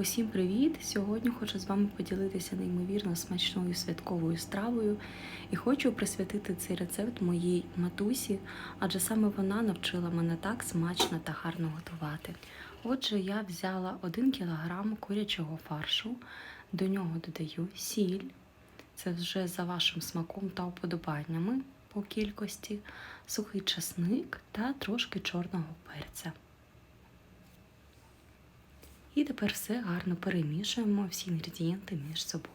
Усім привіт! Сьогодні хочу з вами поділитися неймовірно смачною святковою стравою і хочу присвятити цей рецепт моїй матусі, адже саме вона навчила мене так смачно та гарно готувати. Отже, я взяла 1 кг курячого фаршу, до нього додаю сіль, це вже за вашим смаком та уподобаннями по кількості, сухий часник та трошки чорного перця. І тепер все гарно перемішуємо всі інгредієнти між собою.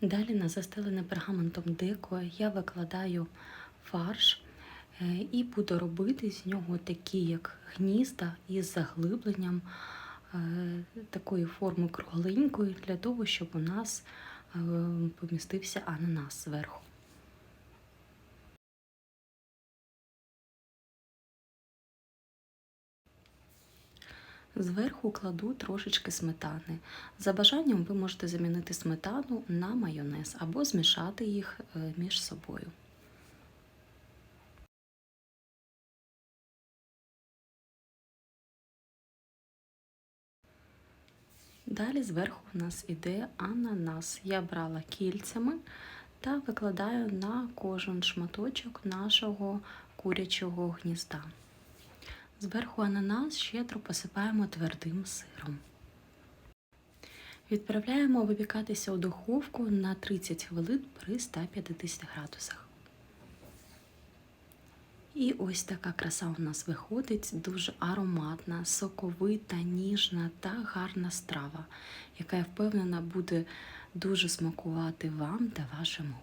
Далі на застелене пергаментом деко я викладаю фарш е, і буду робити з нього такі, як гнізда із заглибленням е, такої форми кругленької, для того, щоб у нас е, помістився ананас зверху. Зверху кладу трошечки сметани. За бажанням ви можете замінити сметану на майонез або змішати їх е, між собою. Далі зверху у нас іде ананас. Я брала кільцями та викладаю на кожен шматочок нашого курячого гнізда. Зверху ананас щедро посипаємо твердим сиром. Відправляємо випікатися у духовку на 30 хвилин при 150 градусах. І ось така краса у нас виходить, дуже ароматна, соковита, ніжна та гарна страва, яка я впевнена буде дуже смакувати вам та вашим гостям.